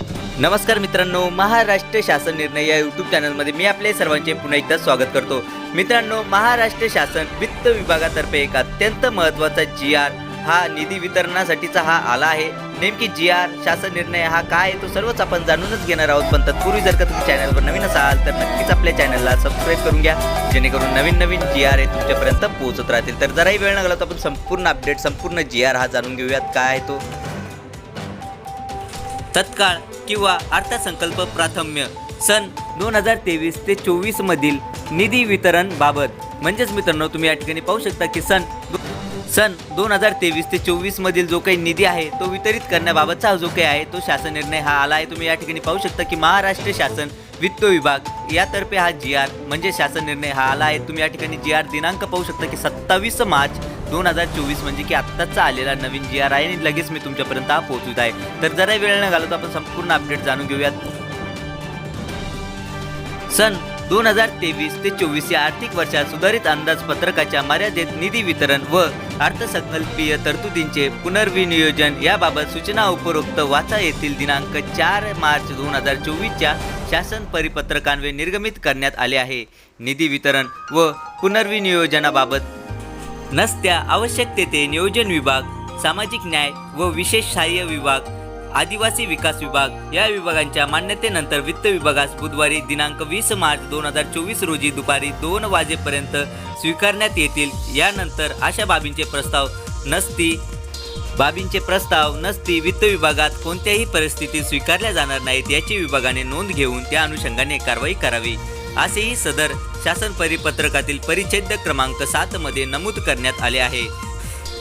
नमस्कार मित्रांनो महाराष्ट्र शासन निर्णय या यूट्यूब चॅनलमध्ये मी आपले सर्वांचे पुन्हा एकदा स्वागत करतो. मित्रांनो महाराष्ट्र शासन वित्त विभागातर्फे एक अत्यंत महत्त्वाचा जी आर हा निधी वितरणासाठीचा हा आला आहे. नेमकी जी आर शासन निर्णय हा काय आहे तो सर्वच आपण जाणूनच घेणार आहोत. पण तत्पूर्वी जर का तुम्ही चॅनलवर नवीन असाल तर नक्कीच आपल्या चॅनलला सबस्क्राईब करून घ्या. जेणेकरून नवीन नवीन जी आर हे तुमच्यापर्यंत पोहोचत राहतील. तर जराही वेळ न घालवता आपण संपूर्ण अपडेट संपूर्ण जी आर हा जाणून घेऊयात. काय आहे तो? तत्काळ किंवा अर्थसंकल्प प्राथम्य. सन दोन हजार तेवीस ते चोवीस मधील निधी वितरण बाबत. म्हणजेच मित्रांनो तुम्ही या ठिकाणी पाहू शकता की सन सन दोन हजार तेवीस ते चोवीस मधील जो काही निधी आहे तो वितरित करण्याबाबतचा जो काही आहे तो शासन निर्णय हा आला आहे. तुम्ही या ठिकाणी पाहू शकता की महाराष्ट्र शासन वित्त विभाग यातर्फे हा जी आर म्हणजे शासन निर्णय हा आला आहे. तुम्ही या ठिकाणी जी आर दिनांक पाहू शकता की सत्तावीस मार्च दोन हजार चोवीस म्हणजे की आत्ताचा आलेला नवीन जी आर आहे आणि लगेच मी तुमच्यापर्यंत हा पोहोचवित आहे. तर जरा वेळ न घालवता आपण संपूर्ण अपडेट जाणून घेऊयात. सन दोन हजार तेवीस ते चोवीस या आर्थिक वर्षात सुधारित अंदाजपत्रकाच्या मर्यादेत निधी वितरण व अर्थसंकल्पीय तरतुदींचे पुनर्विनियोजन याबाबत सूचना उपरोक्त वाचा येथील दिनांक चार मार्च दोन हजार चोवीसच्या शासन परिपत्रकांवे निर्गमित करण्यात आले आहे. निधी वितरण व पुनर्विनियोजनाबाबत नसत्या आवश्यकतेते नियोजन विभाग सामाजिक न्याय व विशेष सहाय्य विभाग आदिवासी विकास विभाग या विभागांच्या मान्यतेनंतर वित्त विभागास बुधवारी दिनांक वीस मार्च दोन हजार चोवीस रोजी दुपारी दोन वाजेपर्यंत स्वीकारण्यात येतील. यानंतर अशा बाबींचे प्रस्ताव नसती बाबींचे प्रस्ताव नसती वित्त विभागात कोणत्याही परिस्थितीत स्वीकारल्या जाणार नाहीत याची विभागाने नोंद घेऊन त्या अनुषंगाने कारवाई करावी. असेही सदर शासन परिपत्रकातील परिच्छेद क्रमांक सात मध्ये नमूद करण्यात आले आहे.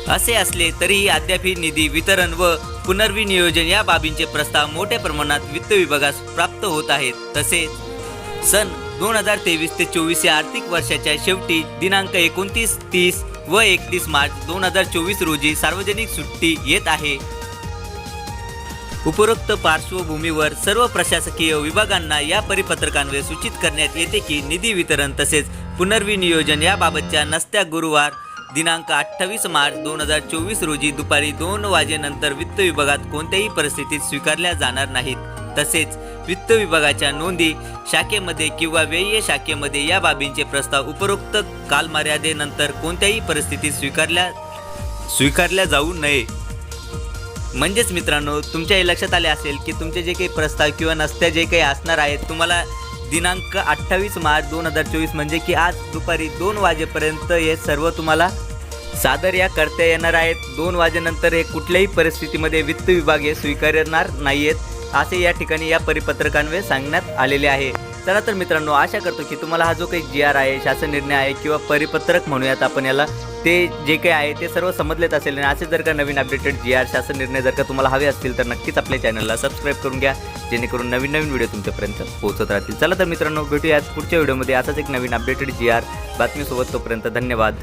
असे असले तरीही अद्याप निधी वितरण व पुनर्विनियोजन या बाबींचे प्रस्ताव मोठ्या प्रमाणात वित्त विभागास प्राप्त होत आहेत. तसेच सन दोन हजार तेवीस ते चोवीस या आर्थिक वर्षाच्या शेवटी दिनांक एकोणतीस तीस व एकतीस मार्च दोन हजार चोवीस रोजी सार्वजनिक सुट्टी येत आहे. उपरोक्त पार्श्वभूमीवर सर्व प्रशासकीय विभागांना या परिपत्रकान्वये सूचित करण्यात येते की निधी वितरण तसेच पुनर्विनियोजन याबाबतच्या नसत्या गुरुवार दिनांक अठ्ठावीस मार्च दोन हजार चोवीस रोजी दुपारी दोन वाजेनंतर वित्त विभागात कोणत्याही परिस्थितीत स्वीकारल्या जाणार नाहीत. तसेच वित्त विभागाच्या नोंदी शाखेमध्ये किंवा व्यय शाखेमध्ये या बाबींचे प्रस्ताव उपरोक्त कालमर्यादेनंतर कोणत्याही परिस्थितीत स्वीकारल्या स्वीकारल्या जाऊ नये. म्हणजेच मित्रांनो तुमच्या हे लक्षात आले असेल की तुमचे जे काही प्रस्ताव किंवा नसत्या जे काही असणार आहेत तुम्हाला दिनांक अठ्ठावीस मार्च दोन हजार चोवीस म्हणजे की आज दुपारी दोन वाजेपर्यंत हे सर्व तुम्हाला सादर या करता येणार आहेत. दोन वाजेनंतर हे कुठल्याही परिस्थितीमध्ये वित्त विभाग हे स्वीकारणार नाही आहेत असे या ठिकाणी या परिपत्रकांवे सांगण्यात आलेले आहे. चला तर मित्रांनो आशा करतो की तुम्हाला हा जो काही जी आर आहे शासन निर्णय आहे किंवा परिपत्रक म्हणूयात आपण याला ते जे काही आहे ते सर्व समजलेत असेल. आणि असे जर का नवीन अपडेटेड जी आर शासन निर्णय जर का तुम्हाला हवे असतील तर नक्कीच आपल्या चॅनलला सबस्क्राईब करून घ्या जेणेकरून नवीन नवीन व्हिडिओ तुमच्यापर्यंत पोहोचत राहतील. चला तर मित्रांनो भेटूयात पुढच्या व्हिडिओमध्ये असाच एक नवीन अपडेटेड जी आर बातमीसोबत तोपर्यंत धन्यवाद.